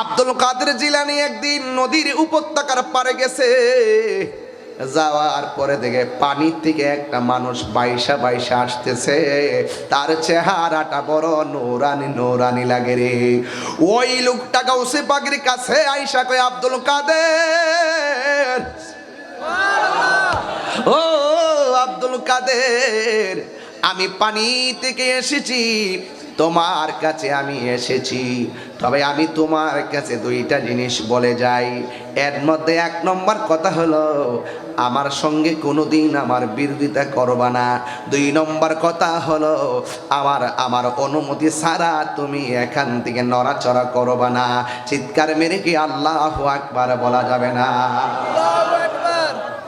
আব্দুল কাদের জিলানি একদিন নদীর উপত্যকার পারে গেছে। যাওয়ার পরে দেখে পানির থেকে একটা মানুষ বাইসা বাইসা আসতেছে। তার চেহারাটা বড় নোরানি নোরানি লাগে রে। ওই লোকটা গাউসে পাগির কাছে আইসা কয়, আব্দুল কাদের। ও, আব্দুল কাদের, আমি পানি থেকে এসেছি। তোমার কাছে আমি এসেছি। তবে আমি তোমার কাছে দুইটা জিনিস বলে যাই। এর মধ্যে এক নম্বর কথা হলো, আমার সঙ্গে কোনো দিন আমার বিরোধিতা করবা না। দুই নম্বর কথা হলো, আমার আমার অনুমতি ছাড়া তুমি এখান থেকে নড়াচড়া করবা না। চিৎকার মেরে কি আল্লাহ আকবার বলা যাবে না?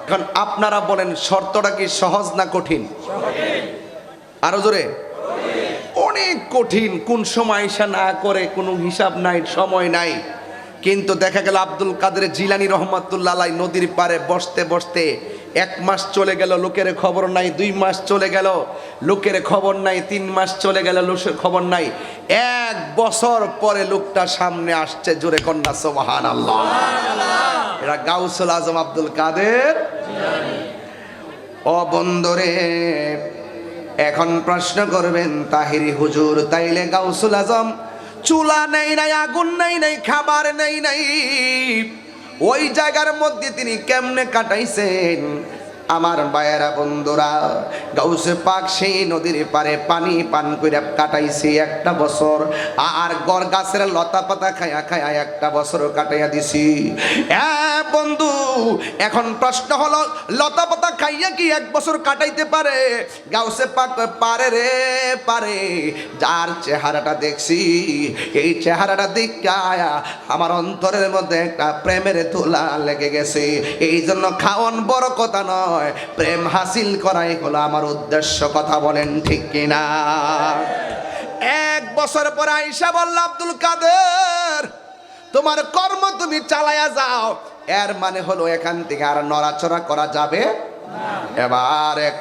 এখন আপনারা বলেন, শর্তটা কি সহজ না কঠিন? আরও জোরে। অনেক কঠিন, কোন সময় ঈশা না করে, কোনো হিসাব নাই, সময় নাই। কিন্তু দেখা গেল আব্দুল কাদের জিলানি রহমাতুল্লাহ নদীর পারে বসতে বসতে এক মাস চলে গেল, লোকের খবর নাই, দুই মাস চলে গেল, লোকের খবর নাই, তিন মাস চলে গেল, লোকের খবর নাই। এক বছর পরে লোকটা সামনে আসছে, জোরে কন্যা সোহান আল্লাহ এরা গাউসুল আজম আব্দুল কাদের ও বন্দরে এখন প্রশ্ন করবেন, তাহিরি হুজুর, তাইলে গাউসুল আজম, চুলা নেই নাই, আগুন নেই নাই, খাবার নেই নাই, ওই জায়গার মধ্যে তিনি কেমনে কাটাইছেন? আমার বায়েরা বন্ধুরা, গাউসে পাক সেই নদীর পারে পানি পান করে কাটাইছে একটা বছর, আর গড় গাছের লতা পাতা খায়া খায়া একটা বছর কাটাইয়া দিছি। বন্ধু, এখন প্রশ্ন হলো, লতা পাতা খাইয়া কি এক বছর কাটাইতে পারে? গাউসে পাক পারে রে, পারে। যার চেহারাটা দেখছি, এই চেহারাটা দেখায়া আমার অন্তরের মধ্যে একটা প্রেমের তোলা লেগে গেছে। এই জন্য খাওয়ান বড় কথা নয়। প্রেম হাসিল করাই হলো আমার উদ্দেশ্য, কথা বলেন ঠিক কিনা? এক বছর পর আইসা বলল, আব্দুল কাদের, তোমার কর্ম তুমি চালায়া যাও। এর মানে হলো এখান থেকে আর নড়াচড়া করা যাবে এবার এক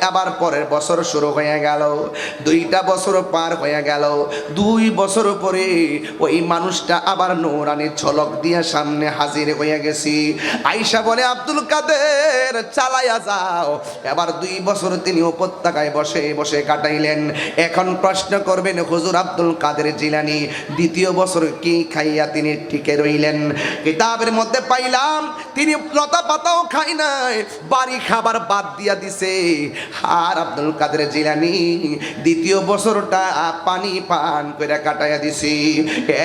আবার পরের বছর শুরু হয়ে গেল। দুইটা বছর পার হয়ে গেল। দুই বছর পরে ওই মানুষটা আবার নৌরানি ঝলক দিয়ে সামনে হাজির হয়ে গেছি। আইসা বলে, আব্দুল কাদের চালাইয়া যাও। এবার দুই বছর তিনি উপত্যকায় বসে বসে কাটাইলেন। এখন প্রশ্ন করবেন, হুজুর আব্দুল কাদের জিলানি, দ্বিতীয় বছর কি খাইয়া তিনি টিকে রইলেন? কিতাবের মধ্যে পাইলাম, তিনি লতা পাতাও খাই নাই, বাড়ি খাবার বাদ দিয়া দিছে। আর আব্দুল কাদের জিলানি দ্বিতীয় বছরটা পানি পান করে কাটাইয়া দিছি।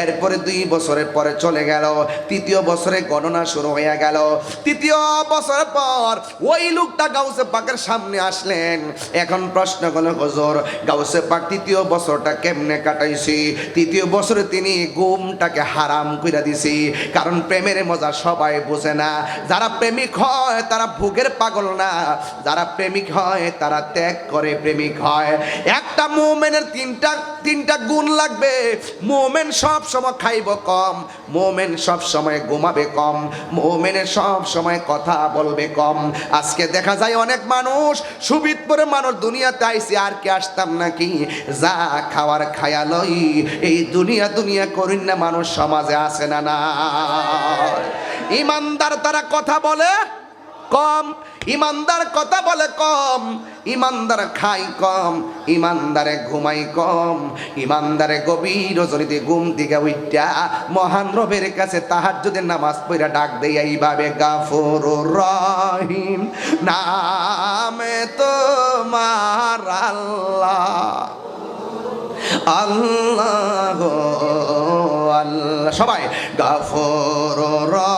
এরপরে দুই বছরের পরে চলে গেল। তৃতীয় বছরে গণনা শুরু হইয়া গেল। তৃতীয় বছর পর ওই লোকটা গাউসে পাকের সামনে আসলেন। এখন প্রশ্ন হলো হজর, গাউসে পাক তৃতীয় বছরটা কেমনে কাটাইছি? তৃতীয় বছরে তিনি গুমটাকে হারাম কইরা দিছি। কারণ প্রেমের মজা সবাই বোঝে না। যারা প্রেমিক হয়, তারা ভোগের পাগল না, যারা প্রেমিক হয়, তারা ত্যাগ করে প্রেমিক হয়। একটা মোমেনের তিনটা তিনটা গুণ লাগবে। মোমেন সব সময় খাইব কম, মোমেন সব সময় ঘুমাবে কম মোমেনের সব সময় কথা বলবে কম। আজকে দেখা যায় অনেক মানুষ সুবিধপুরে মানুষ দুনিয়াতে আইসি আর কে আসতাম নাকি? যা খাওয়ার খায়ালই এই দুনিয়া দুনিয়া করিন না মানুষ, সমাজে আসে না না ইমানদার তারা কথা বলে কম, ইমানদার কথা বলে কম, ইমানদার খাই কম, ইমানদারে ঘুমাই কম, ইমানদারে গভীর রজনীতে ঘুম দিকে উইটা মহান রবের কাছে তাহার যদি নামাজ পড়া ডাক দেয় এইভাবে গাফর রহিম, নামে তোমার আল্লাহ আল্লাহ আল্লাহ। সবাই গাফর রহিম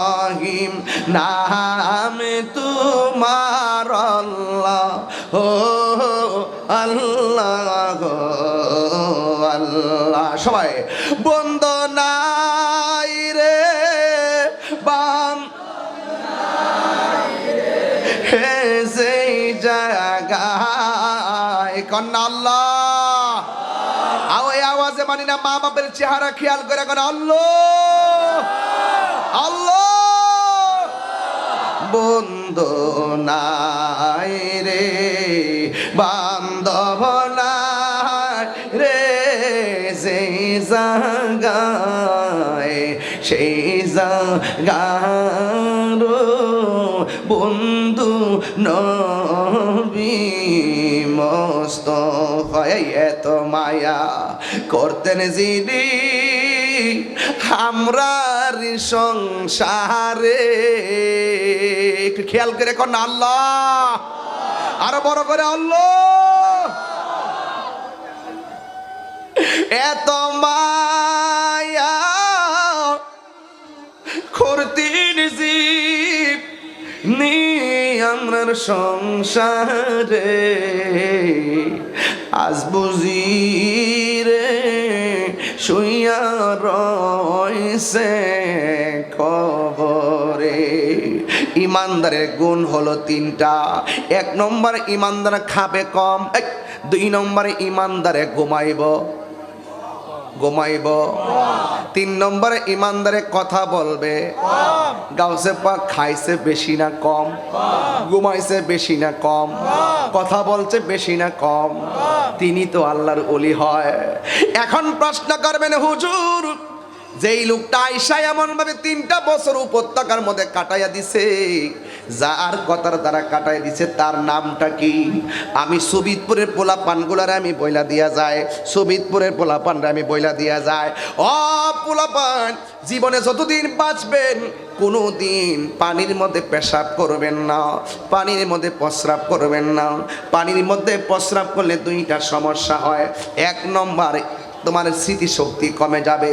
নামে তোমার আল্লাহ, ও আল্লাহ গো, আল্লাহ। সবাই বন্দনাই রে, বাম হে সেই জায়গায় কন্যা আল্লাহ। আওয়াজে মানি না মা বাপের চেহারা খেয়াল করে এখন আল্লাহ। আল্লাহ বন্ধু নাই রে, বান্ধব রে সেই জায়গায় সেই জাগার বন্ধু নবী মস্ত হয়। এত মায়া করতেন যিনি আমরার সংসারে। একটু খেয়াল করে কোন আল্লাহ। আরও বড় করে, আল্লাহ। এত মায়া জীব নি আমরার সংসারে। আজ বুঝি রে শুইয়া রয়েছে কবরে। ইমানদারের গুণ হলো তিনটা। এক নম্বর ইমানদার খাবে কম দুই নম্বরে ইমানদারে ঘুমাইব। ঘুমাইব। তিন নম্বরে ইমানদারে কথা বলবে। গাউসে পাক খাইছে বেশি না কম। ঘুমাইছে বেশি না কম। কথা বলছে বেশি না কম। তিনি তো আল্লাহর অলি হয়। এখন প্রশ্ন করবেন হুজুর যেই লোকটা আইসা এমন ভাবে তিনটা বছর উপত্যকার মধ্যে কাটাইয়া দিছে যার কথার দ্বারা কাটাই দিছে, তার নামটা কি? আমি সুবিদপুরের পোলা পানগুলারে আমি বইলা দিয়া যায়, সুবিদপুরের পোলা পানরা আমি বইলা দিয়া যায়। ও পোলা পান জীবনে যতদিন বাঁচবেন কোনো দিন পানির মধ্যে পেশাব করবেন না, পানির মধ্যে প্রস্রাব করবেন না। পানির মধ্যে প্রস্রাব করলে দুইটা সমস্যা হয়। এক নম্বর তোমার স্মৃতিশক্তি কমে যাবে,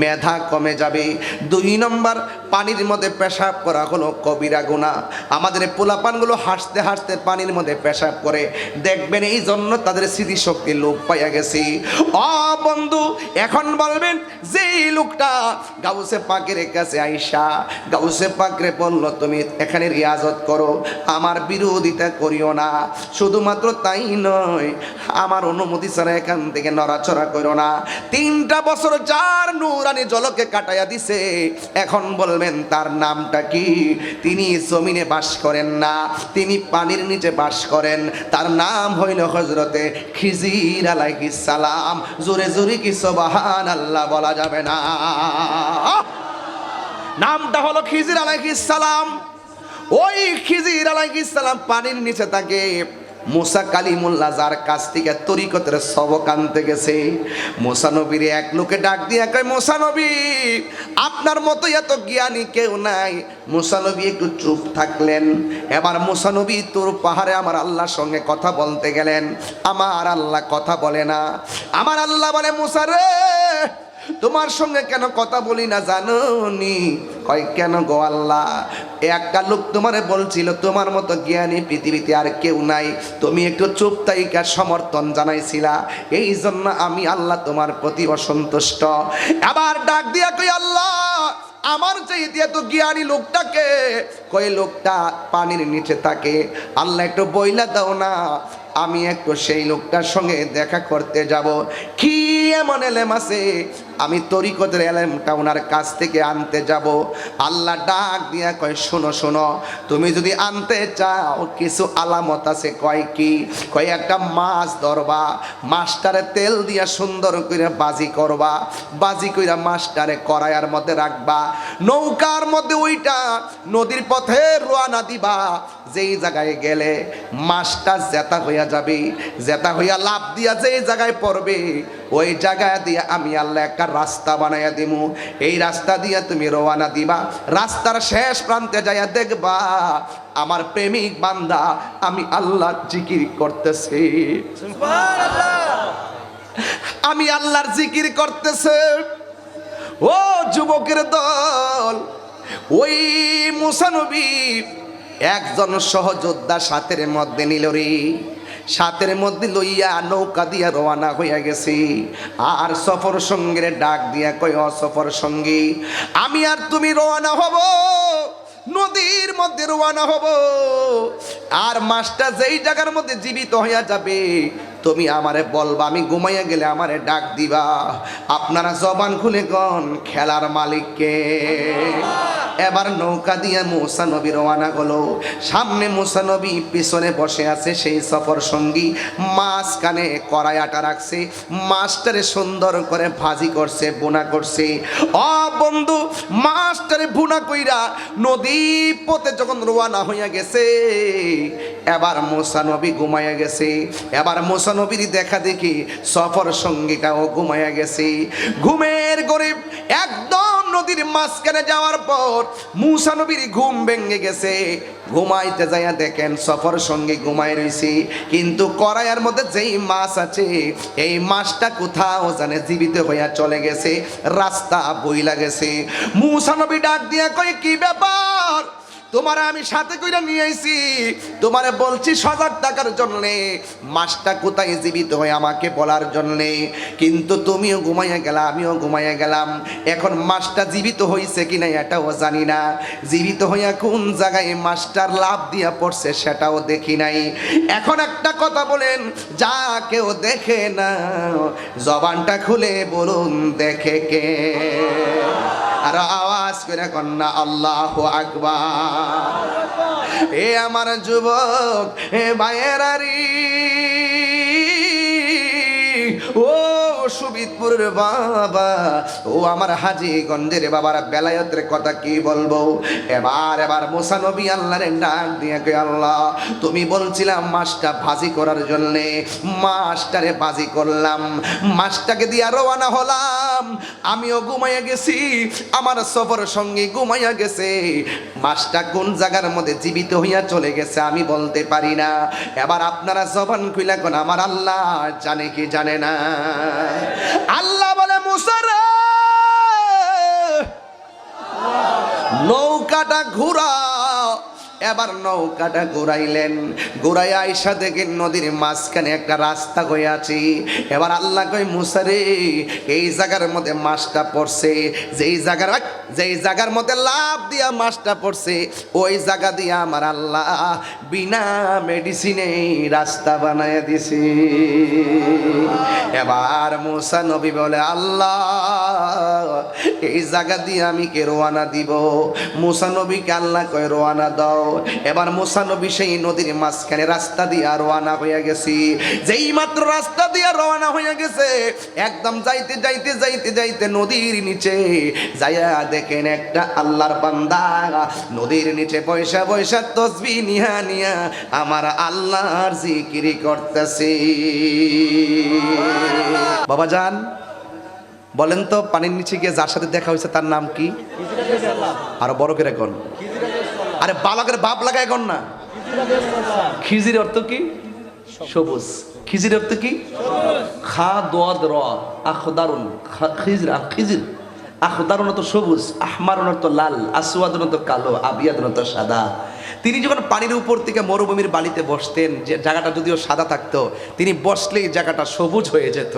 মেধা কমে যাবে। দুই নম্বর, পানির মধ্যে পেশাব করা হলো কবিরা গুণা। আমাদের পোলাপানগুলো হাসতে হাসতে পানির মধ্যে পেশাব করে। দেখবেন এই জন্য তাদের স্মৃতিশক্তি লোপ পাইয়া গেছে। অ বন্ধু, এখন বলবেন যে লোকটা গাউসে পাকের কাছে আইসা, গাউসে পাকরে বলল, তুমি এখানে রিয়াজত করো, আমার বিরোধিতা করিও না। শুধুমাত্র তাই নয়, আমার অনুমতি ছাড়া এখান থেকে নড়াচড়া করো না। তিনটা বছর যার নুরানি জলকে কাটাইয়া দিছে, এখন বলবেন তার নামটা কি? তিনি জমিনে বাস করেন না, তিনি পানির নিচে বাস করেন। তার নাম হইল হজরতে খিজির আলাইহিস সালাম। জোরে জোরে কি সোবাহান আল্লাহ বলা যাবে না? নামটা হলো খিজির আলাইহিস সালাম। ওই খিজির আলাইহিস সালাম পানির নিচে থাকে মুসা কালিমুল্লাহ যার কাছ থেকে তরিকতের সবক আনতে গেছে, মুসা নবীর এক লোকে ডাক দিয়ে কয়, মুসা নবী, আপনার মতো এত জ্ঞানী কেউ নাই। মুসা নবী একটু চুপ থাকলেন। এবার মুসা নবী তোর পাহাড়ে আমার আল্লাহর সঙ্গে কথা বলতে গেলেন। আমার আল্লাহ কথা বলে না। আমার আল্লাহ বলে, মুসা রে, তোমার সঙ্গে কেন কথা বলি না জানো কয়, কেন গো আল্লাহ? একটা লোক তোমারে বলছিল, তোমার মতো জ্ঞানী পৃথিবীতে আর কেউ নাই। তুমি একটু চুপ তাইকা সমর্থন জানাইছিলা। এই জন্য আমি আল্লাহ তোমার প্রতি অসন্তুষ্ট। আবার ডাক দিয়া কই আল্লাহ, আমার চাইতে এত জ্ঞানী লোকটাকে? কই লোকটা পানির নিচে থাকে। আল্লাহ একটু বইলা দাও না। আমি একটু সেই লোকটার সঙ্গে দেখা করতে যাব। কি এমন এলেম আছে? আমি তরিকতের এলেমটা ওনার কাছ থেকে আনতে যাব। আল্লাহ ডাক দিয়া কয়, শোনো শোনো, তুমি যদি আনতে চাও, কিছু আলামত আছে, কয় কি? কয়, একটা মাছ ধরবা, মাছটারে তেল দিয়া সুন্দর করে বাজি করবা, বাজি কইরা মাছটারে কড়াইয়ার মধ্যে রাখবা, নৌকার মধ্যে ওইটা নদীর পথে রোয়ানা দিবা যেই জায়গায় গেলে মাছটা জেতা হইয়া যাবে জেতা হইয়া লাভ দিয়া যেই জায়গায় পড়বে ওই জায়গায় দিয়া আমি আল্লাহ একটা রাস্তা বানাইয়া দিমু। এই রাস্তা দিয়া তুমি রওয়ানা দিবা রাস্তার শেষ প্রান্তে যাইয়া দেখবা আমার প্রেমিক বান্দা আমি আল্লাহ জিকির করতেছি। আমি আল্লাহর জিকির করতেছে। ও যুবকের দল ওই মুসানবী একজন সহযোদ্ধা সাতের মধ্যে নিল রে। সাতের মধ্যে লইয়া নৌকা দিয়া রওনা হইয়া গেছি। আর সফর সঙ্গে ডাক দিয়া কই অসফর সফর সঙ্গী, আমি আর তুমি রওনা হব, নদীর মধ্যে রওনা হব। আর মাছটা যেই জায়গার মধ্যে জীবিত হইয়া যাবে তুমি আমারে বলবা, আমি ঘুমাইয়া গেলে আমারে ডাক দিবা। আপনারা জবান খুলে গন খেলার মালিককে। এবার নৌকা দিয়ে মুসা নবী রওনা হলো। সামনে মুসা নবী পিছনে বসে আছে সেই সফর সঙ্গী। মাঝখানে কড়াই আটা রাখছে মাছটারে সুন্দর করে ভাজি করছে বোনা করছে। অ বন্ধু মাছটারে বোনা কইরা নদী পথে যখন রওনা হইয়া গেছে এবার মোসা নবী ঘুমাইয়া গেছে। এবার মোসা নবীর দেখা দেখি সফর সঙ্গীটাও ঘুমাইয়া গেছে। ঘুমের গরিব একদম নদীর মাঝখানে যাওয়ার পর মুসা নবীর ঘুম ভেঙে গেছে। ঘুমাইতে যাইয়া দেখেন সফর সঙ্গে ঘুমাই রইছি। কিন্তু কড়াইয়ের মধ্যে যেই মাছ আছে, এই মাছটা কোথাও জানে জীবিত হইয়া চলে গেছে, রাস্তা বইলা গেছে। মুসা নবী ডাক দিয়া কই কি ব্যাপার? তোমার আমি সাথে কইরা নিয়ে আইছি। তোমারে বলছি সজাগ টাকার জন্যে, মাছটা কোথায় জীবিত হয়ে আমাকে বলার জন্যে। কিন্তু তুমিও ঘুমাইয়া গেলা, আমিও ঘুমাইয়া গেলাম। এখন মাছটা জীবিত হইছে কিনা এটাও জানি না। জীবিত হইয়া কোন জায়গায় মাছটার লাভ দিয়া পড়ছে সেটাও দেখি নাই। এখন একটা কথা বলেন, যা কেউ দেখে না, জবানটা খুলে বলুন দেখে কে। আর আওয়াজ করে কন্যা আল্লাহ আকবার। এ আমার যুবক এ ভাইয়েরারি সুবিদপুরের বাবা। ও আমার হাজিগঞ্জের বাবার বেলায়তের কথা কি বলব? এবার এবার মোসা নবী আল্লাহরে ডাক দিয়ে আল্লাহ, তুমি বলছিলাম মাছটা ভাজি করার জন্যে, মাছটারে ভাজি করলাম, মাছটাকে দিয়ে রওনা হলাম। আমিও ঘুমাইয়া গেছি, আমার সফর সঙ্গে ঘুমাইয়া গেছে। মাছটা কোন জায়গার মধ্যে জীবিত হইয়া চলে গেছে আমি বলতে পারি না। এবার আপনারা জবান খুইলা কোন, আমার আল্লাহ জানে কি জানে না। আল্লাহ বলে মুসারা নৌকাটা ঘুরা এবার নৌকাটা ঘুরাইলেন। ঘুরাই আইসা দেখেন নদীর মাঝখানে একটা রাস্তা হয়ে আছে। এবার আল্লাহ কই মুসারে এই জায়গার মধ্যে মাছটা পড়ছে। যেই জায়গার যেই জায়গার মধ্যে লাভ দিয়া মাছটা পড়ছে, ওই জায়গা দিয়ে আমার আল্লাহ বিনা মেডিসিনে রাস্তা বানায় দিছি। এবার মুসা নবী বলে, আল্লাহ, এই জায়গা দিয়ে আমি কে রোয়ানা দিব? মুসা নবীকে আল্লাহ কয় রোয়ানা দাও। এবার মুসা নবী সেই নদীর মাঝখানে রাস্তা দিয়ে রওয়ানা হয়ে গেছি। যেই মাত্র রাস্তা দিয়ে রওনা হয়ে গেছে, একদম যাইতে যাইতে যাইতে যাইতে নদীর নিচে যাইয়া দেখেন একটা আল্লাহর বান্দা। নদীর নিচে পয়সা পয়সা তসবি নিহা নিয়া আমার আল্লাহর জিকিরি করতেছি। বাবা যান বলেন তো পানির নিচে গিয়ে যার সাথে দেখা হয়েছে তার নাম কি? আরও বড় করে কোন? আরে বালকের বাপ লাগায় কোন না। খিজির অর্থ কি? সবুজ। খিজির অর্থ কি? খা দোয়াদ র, আখদারুন। খিজির খিজির। আখদারুন তো সবুজ, আহমারুন তো লাল, আসওয়াদুন তো কালো, আবিয়াদুন তো সাদা। তিনি যখন পানির উপর থেকে মরুভূমির বালিতে বসতেন, যে জায়গাটা যদিও সাদা থাকতো, তিনি বসলেই জায়গাটা সবুজ হয়ে যেত।